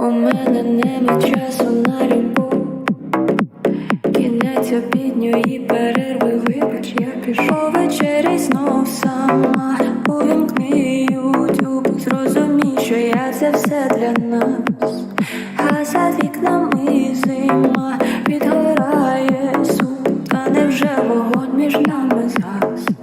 У мене нема часу на любов, кінець обідньої перерви, вибач, я пішов вечері знов сама. Увімкни ютюб, зрозумій, що я це все для нас, а за вікнами зима підгорає суд, та невже вогонь між нами зараз?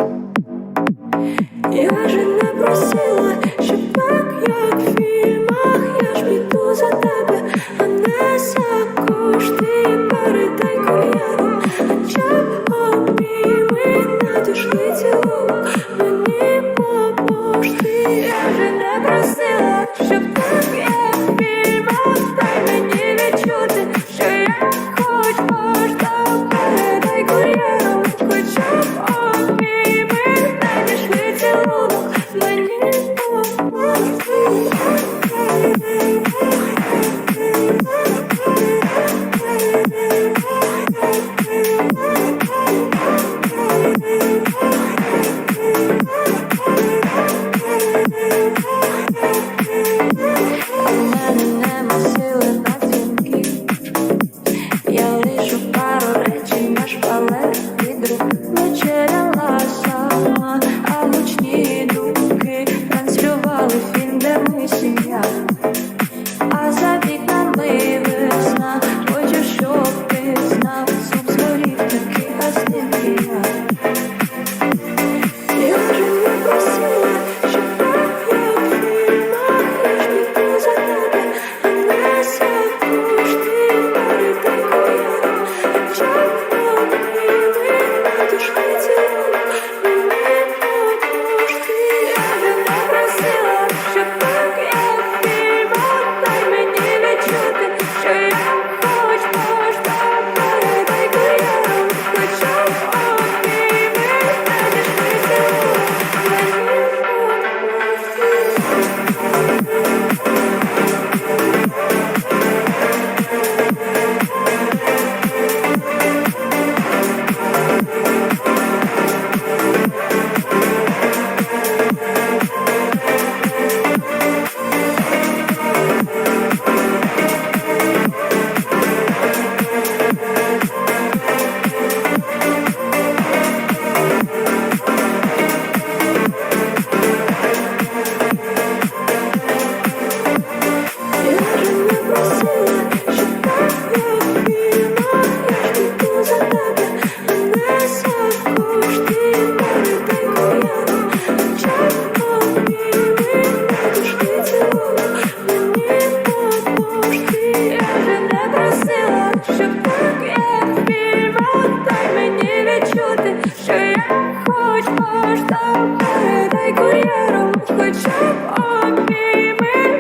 віру, хоча б обійми.